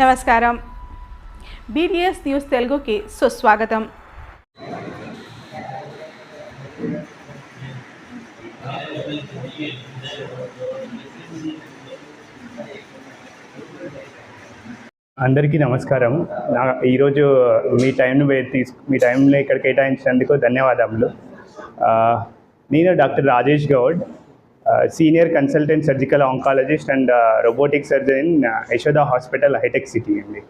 నమస్కారం. BDS news తెలుగుకి సుస్వాగతం. అందరికీ నమస్కారం. నా ఈరోజు మీ టైంను తీసు మీ టైంలో ఇక్కడ కేటాయించినందుకు ధన్యవాదములు. నేను doctor Rajesh Goud. Senior consultant surgical oncologist and robotic surgeon in Yashoda hospital hitech city అండి.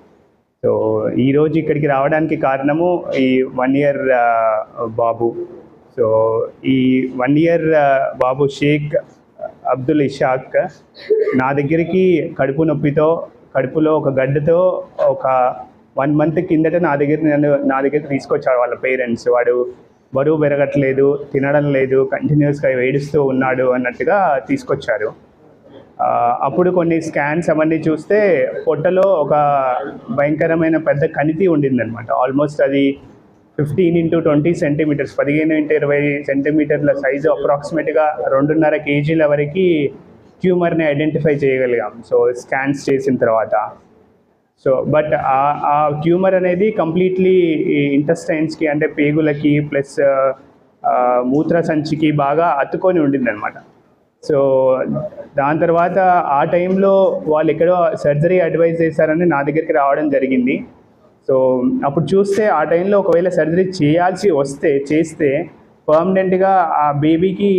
సో ఈరోజు ఇక్కడికి రావడానికి కారణము ఈ వన్ ఇయర్ బాబు. సో ఈ వన్ ఇయర్ బాబు షేక్ అబ్దుల్ ఇషాక్ నా దగ్గరికి కడుపు నొప్పితో కడుపులో ఒక గడ్డతో ఒక వన్ మంత్ కిందట నా దగ్గర నన్ను నా దగ్గర తీసుకొచ్చాడు వాళ్ళ పేరెంట్స్. వాడు బరువు పెరగట్లేదు తినడం లేదు కంటిన్యూస్గా ఏడుస్తూ ఉన్నాడు అన్నట్టుగా తీసుకొచ్చారు. అప్పుడు కొన్ని స్కాన్స్ అవన్నీ చూస్తే పొట్టలో ఒక భయంకరమైన పెద్ద కణితి ఉండిందనమాట ఆల్మోస్ట్ అది ఫిఫ్టీన్ ఇంటూ ట్వంటీ సెంటీమీటర్స్ పదిహేను ఇంటూ ఇరవై సెంటీమీటర్ల సైజు అప్రాక్సిమేట్గా రెండున్నర కేజీల వరకు ట్యూమర్ని ఐడెంటిఫై చేయగలిగాం. సో స్కాన్స్ చేసిన తర్వాత. సో బట్ ఆ ట్యూమర్ అనేది కంప్లీట్లీ ఇంటెస్టైన్స్కి అంటే పేగులకి ప్లస్ మూత్ర సంచికి బాగా అతుకొని ఉండిందనమాట సో దాని తర్వాత ఆ టైంలో వాళ్ళు ఎక్కడో సర్జరీ అడ్వైజ్ చేశారని నా దగ్గరికి రావడం జరిగింది. సో అప్పుడు చూస్తే ఆ టైంలో ఒకవేళ సర్జరీ చేయాల్సి వస్తే చేస్తే పర్మనెంట్గా ఆ బేబీకి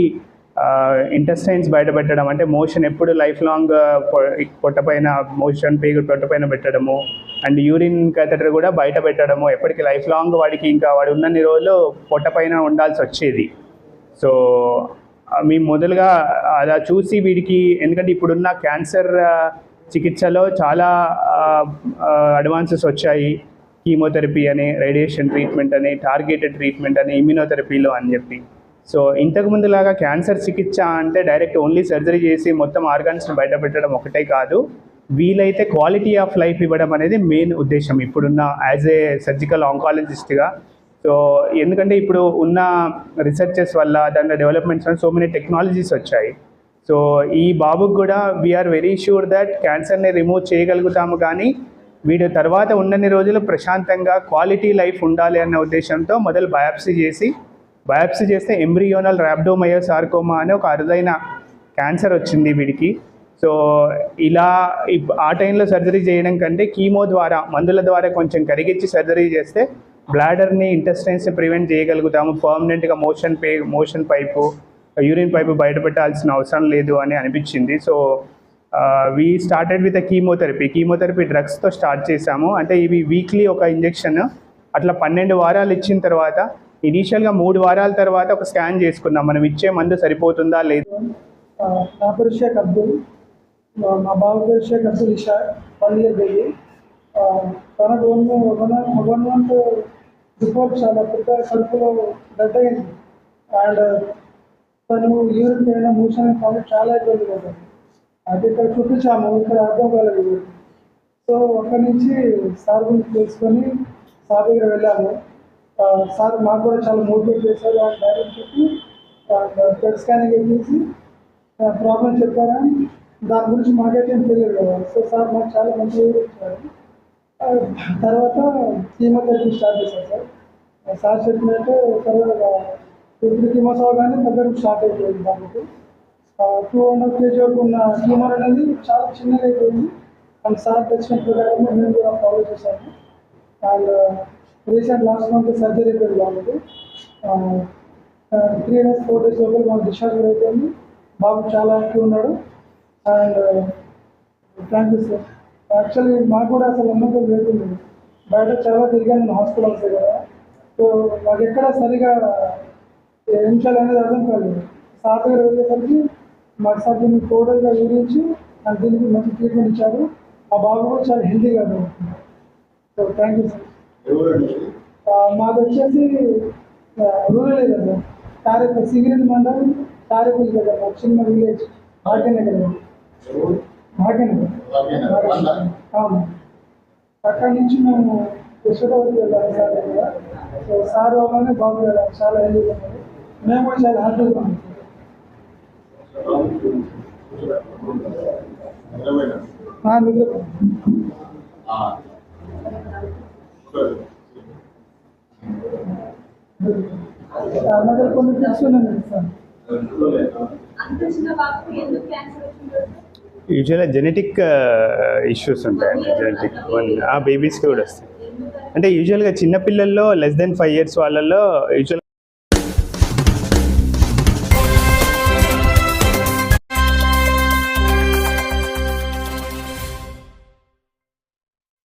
ఇంటెస్టైన్స్ బయట పెట్టడం అంటే మోషన్ ఎప్పుడు లైఫ్ లాంగ్ పొట్టపైన మోషన్ పేగు పొట్టపైన పెట్టడము అండ్ యూరిన్ కథటర్ కూడా బయట పెట్టడము ఎప్పటికీ లైఫ్ లాంగ్ వాడికి ఇంకా వాడు ఉన్నన్ని రోజులు పొట్టపైన ఉండాల్సి వచ్చేది. సో మేము మొదలుగా అలా చూసి వీడికి ఎందుకంటే ఇప్పుడున్న క్యాన్సర్ చికిత్సలో చాలా అడ్వాన్సెస్ వచ్చాయి. కీమోథెరపీ అని రేడియేషన్ ట్రీట్మెంట్ అని టార్గెటెడ్ ట్రీట్మెంట్ అని ఇమ్యూనోథెరపీలో అని చెప్పి. సో ఇంతకు ముందులాగా క్యాన్సర్ చికిత్స అంటే డైరెక్ట్ ఓన్లీ సర్జరీ చేసి మొత్తం ఆర్గాన్స్ని బయటపెట్టడం ఒకటే కాదు. వీలైతే క్వాలిటీ ఆఫ్ లైఫ్ ఇవ్వడం అనేది మెయిన్ ఉద్దేశం. ఇప్పుడున్న యాజ్ ఏ సర్జికల్ ఆంకాలజిస్ట్గా సో ఎందుకంటే ఇప్పుడు ఉన్న రీసెర్చెస్ వల్ల దాంట్లో డెవలప్మెంట్స్ వల్ల సో మెనీ టెక్నాలజీస్ వచ్చాయి. సో ఈ బాబుకి కూడా వీఆర్ వెరీ షూర్ దట్ క్యాన్సర్ని రిమూవ్ చేయగలుగుతాము కానీ వీడు తర్వాత ఉన్నన్ని రోజులు ప్రశాంతంగా క్వాలిటీ లైఫ్ ఉండాలి అన్న ఉద్దేశంతో మొదలు బయాప్సీ చేసి బయాప్సీ చేస్తే ఎంబ్రియోనల్ ర్యాబ్డోమయో సార్కోమా అనే ఒక అరుదైన క్యాన్సర్ వచ్చింది వీడికి. సో ఇలా ఆ టైంలో సర్జరీ చేయడం కంటే కీమో ద్వారా మందుల ద్వారా కొంచెం కరిగించి సర్జరీ చేస్తే బ్లాడర్ని ఇంటెస్టైన్స్ని ప్రివెంట్ చేయగలుగుతాము. పర్మనెంట్గా మోషన్ పే మోషన్ పైపు యూరిన్ పైపు బయటపెట్టాల్సిన అవసరం లేదు అని అనిపించింది. So we started with chemotherapy chemotherapy డ్రగ్స్తో start చేశాము. అంటే ఇవి వీక్లీ ఒక ఇంజెక్షన్ అట్లా పన్నెండు వారాలు ఇచ్చిన తర్వాత ఇనీషియల్గా మూడు వారాల తర్వాత ఒక స్కాన్ చేసుకున్నాం. మనం ఇచ్చే మందు సరిపోతుందా లేదు? నా పేరు షేక్ అబ్దుల్ మా బాబు పేరు షేక్ అబ్దుల్ ఇషా పల్లె ఇయర్ తన ఆ, తనకు one one one month before చాలా పెద్ద కడుపులో డెడ్ అయింది. అండ్ తను యూరిన్ పోయిన మూసిన కాబట్టి చాలా ఇబ్బంది పడ్డాను అది ఇక్కడ చూపించాము ఇక్కడ అర్థం కాలేదు సో అక్కడి నుంచి సార్ గురించి తెలుసుకొని సార్ దగ్గర వెళ్ళాము. సార్ మాకు కూడా చాలా మోటివేట్ చేశారు అని ధైర్యం చెప్పి బ్లడ్ స్కానింగ్ చేసి ప్రాబ్లం చెప్పారా? దాని గురించి మాకైతే ఏం తెలియదు కదా. సో సార్ మాకు చాలా మంచి ఇచ్చారు. తర్వాత తర్వాత కీమోథెరపీ స్టార్ట్ చేశారు సార్. సార్ చెప్పినట్టు తర్వాత ఇప్పుడు త్రీ కీమోస్ అవగానే తగ్గడం స్టార్ట్ అయిపోయింది దానికి. టూ అండ్ హాఫ్ కేజీ వరకు ఉన్న ట్యూమర్ అనేది చాలా చిన్నగా అయిపోయింది. అండ్ సార్ తెచ్చిన ప్రకారం మేము కూడా ఫాలో చేశాము. And recent last month surgery అయిపోయింది బాబుకి. త్రీ డేస్ ఫోర్ డేస్ లోపల మాకు డిశ్చార్జ్ కూడా అయిపోయింది. బాబు చాలా యాక్టివ్ ఉన్నాడు. And thank you sir actually మాకు కూడా అసలు నమ్మకం లేకుండా బయట చాలా తిరిగాను నేను హాస్పిటల్స్ కదా సో మాకు ఎక్కడ సరిగా ఏ నిమిషాలు అనేది అర్థం కాదు సార్ దగ్గర వెళ్ళేసరికి మాకు సార్ దీన్ని టోటల్గా వివరించి నాకు దీనికి మంచి ట్రీట్మెంట్ ఇచ్చారు. ఆ బాబు కూడా చాలా హెల్తీగా సో థ్యాంక్ యూ సార్ మాది వచ్చేసి రూరల్ ఏరియా సార్ తారేపు సిగిరెట్ మండలం తారేపల్లి దగ్గర చిన్న విలేజ్ భాగ్యనగర్. భాగ్యనగర్. అవును. అక్కడి నుంచి మేము యశోదవతి వెళ్ళాలి సార్ దగ్గర సో సార్ వాళ్ళనే బాబు వెళ్ళాలి చాలా హెల్తీగా ఉన్నారు మేము కూడా చాలా హ్యాపీగా ఉన్నాం. సార్. నార్మల్గా కొన్ని సార్ యూజువల్గా జెనెటిక్ ఇష్యూస్ ఉంటాయండి జెనెటిక్ వన్ ఆ బేబీస్కి కూడా వస్తాయి. అంటే యూజువల్గా చిన్నపిల్లల్లో లెస్ దెన్ ఫైవ్ ఇయర్స్ వాళ్ళల్లో యూజువల్